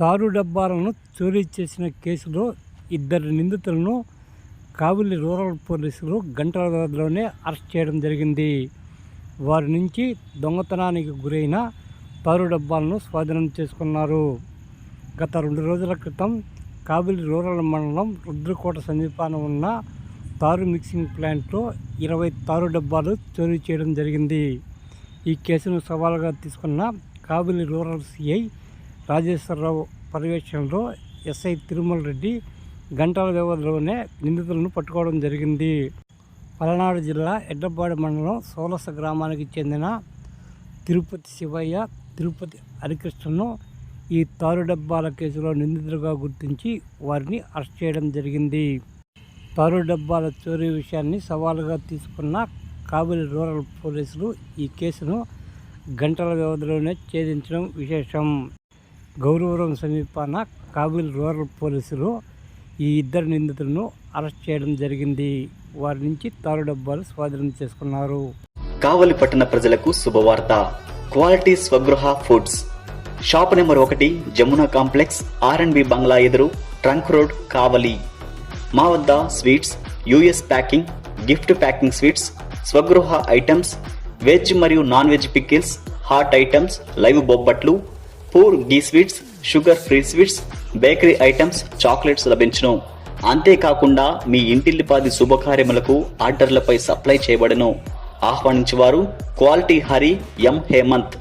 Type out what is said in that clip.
తారు డబ్బాలను చోరీ చేసిన కేసులో ఇద్దరు నిందితులను కావిలి రూరల్ పోలీసులు గంటల వ్యవధిలోనే అరెస్ట్ చేయడం జరిగింది. వారి నుంచి దొంగతనానికి గురైన తారు డబ్బాలను స్వాధీనం చేసుకున్నారు. గత రెండు రోజుల క్రితం కాబిలి రూరల్ మండలం రుద్రకోట సమీపాన ఉన్న తారు మిక్సింగ్ ప్లాంట్లో ఇరవై తారు డబ్బాలు చోరీ చేయడం జరిగింది. ఈ కేసును సవాలుగా తీసుకున్న కాబిలి రూరల్ సిఐ రాజేశ్వరరావు పర్యవేక్షణలో ఎస్ఐ తిరుమల రెడ్డి గంటల వ్యవధిలోనే నిందితులను పట్టుకోవడం జరిగింది. పలనాడు జిల్లా ఎడ్డపాడు మండలం సోలస గ్రామానికి చెందిన తిరుపతి శివయ్య తిరుపతి హరికృష్ణను ఈ తారు డబ్బాల కేసులో నిందితులుగా గుర్తించి వారిని అరెస్ట్ చేయడం జరిగింది. తారు డబ్బాల చోరీ విషయాన్ని సవాలుగా తీసుకున్న కాబూలి రూరల్ పోలీసులు ఈ కేసును గంటల వ్యవధిలోనే ఛేదించడం విశేషం. గౌరవరం సమీపాన కాబూల్ రూరల్ పోలీసులు ఈ ఇద్దరు నిందితులను అరెస్ట్ చేయడం జరిగింది. వారి నుంచి తారు డబ్బాలు స్వాధీనం చేసుకున్నారు. కావలి పట్టణ ప్రజలకు శుభవార్త. Quality Swagruha foods. Shop number ఒకటి Jamuna complex R and B బంగ్లా ఎదురు ట్రంక్ రోడ్ కావలి. మా వద్ద sweets US packing gift packing sweets Swagruha items veg మరియు non veg pickles hot items live బొబ్బట్లు pure ghee sweets sugar free sweets bakery items chocolates లభించును. అంతేకాకుండా మీ ఇంటిల్లిపాది శుభకార్యములకు ఆర్డర్లపై సప్లై చేయబడను. ఆహ్వానించేవారు క్వాలిటీ హరి ఎం హేమంత్.